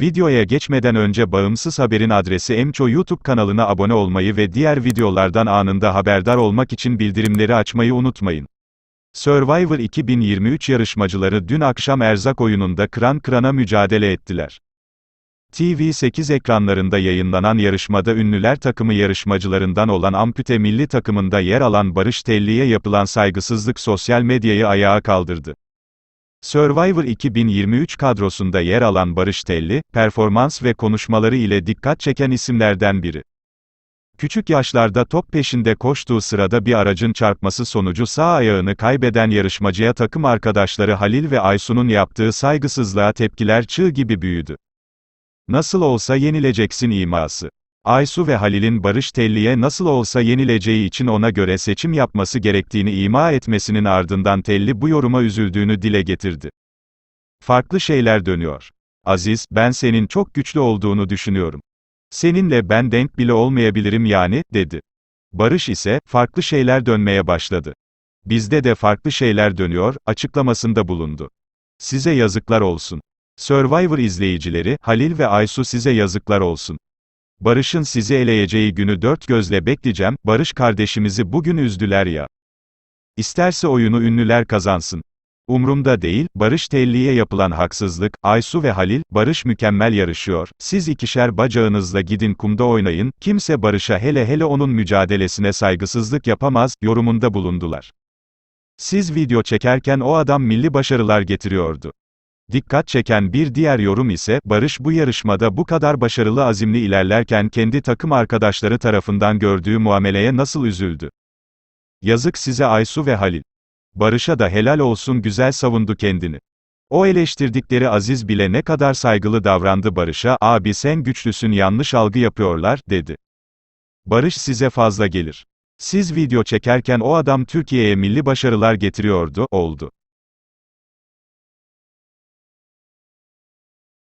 Videoya geçmeden önce Bağımsız Haber'in adresi Emço YouTube kanalına abone olmayı ve diğer videolardan anında haberdar olmak için bildirimleri açmayı unutmayın. Survivor 2023 yarışmacıları dün akşam erzak oyununda kıran kırana mücadele ettiler. TV8 ekranlarında yayınlanan yarışmada ünlüler takımı yarışmacılarından olan Ampute milli takımında yer alan Barış Telli'ye yapılan saygısızlık sosyal medyayı ayağa kaldırdı. Survivor 2023 kadrosunda yer alan Barış Telli, performans ve konuşmaları ile dikkat çeken isimlerden biri. Küçük yaşlarda top peşinde koştuğu sırada bir aracın çarpması sonucu sağ ayağını kaybeden yarışmacıya takım arkadaşları Halil ve Aysu'nun yaptığı saygısızlığa tepkiler çığ gibi büyüdü. Nasıl olsa yenileceksin iması. Aysu ve Halil'in Barış Telli'ye nasıl olsa yenileceği için ona göre seçim yapması gerektiğini ima etmesinin ardından Telli bu yoruma üzüldüğünü dile getirdi. Farklı şeyler dönüyor. Aziz, ben senin çok güçlü olduğunu düşünüyorum. Seninle ben denk bile olmayabilirim yani, dedi. Barış ise, farklı şeyler dönmeye başladı. Bizde de farklı şeyler dönüyor, açıklamasında bulundu. Size yazıklar olsun. Survivor izleyicileri, Halil ve Aysu size yazıklar olsun. Barış'ın sizi eleyeceği günü dört gözle bekleyeceğim, Barış kardeşimizi bugün üzdüler ya. İsterse oyunu ünlüler kazansın. Umrumda değil, Barış Telli'ye yapılan haksızlık, Aysu ve Halil, Barış mükemmel yarışıyor, siz ikişer bacağınızla gidin kumda oynayın, kimse Barış'a hele hele onun mücadelesine saygısızlık yapamaz, yorumunda bulundular. Siz video çekerken o adam milli başarılar getiriyordu. Dikkat çeken bir diğer yorum ise, Barış bu yarışmada bu kadar başarılı azimli ilerlerken kendi takım arkadaşları tarafından gördüğü muameleye nasıl üzüldü. Yazık size Aysu ve Halil. Barış'a da helal olsun güzel savundu kendini. O eleştirdikleri Aziz bile ne kadar saygılı davrandı Barış'a, abi sen güçlüsün yanlış algı yapıyorlar, dedi. Barış size fazla gelir. Siz video çekerken o adam Türkiye'ye milli başarılar getiriyordu, oldu.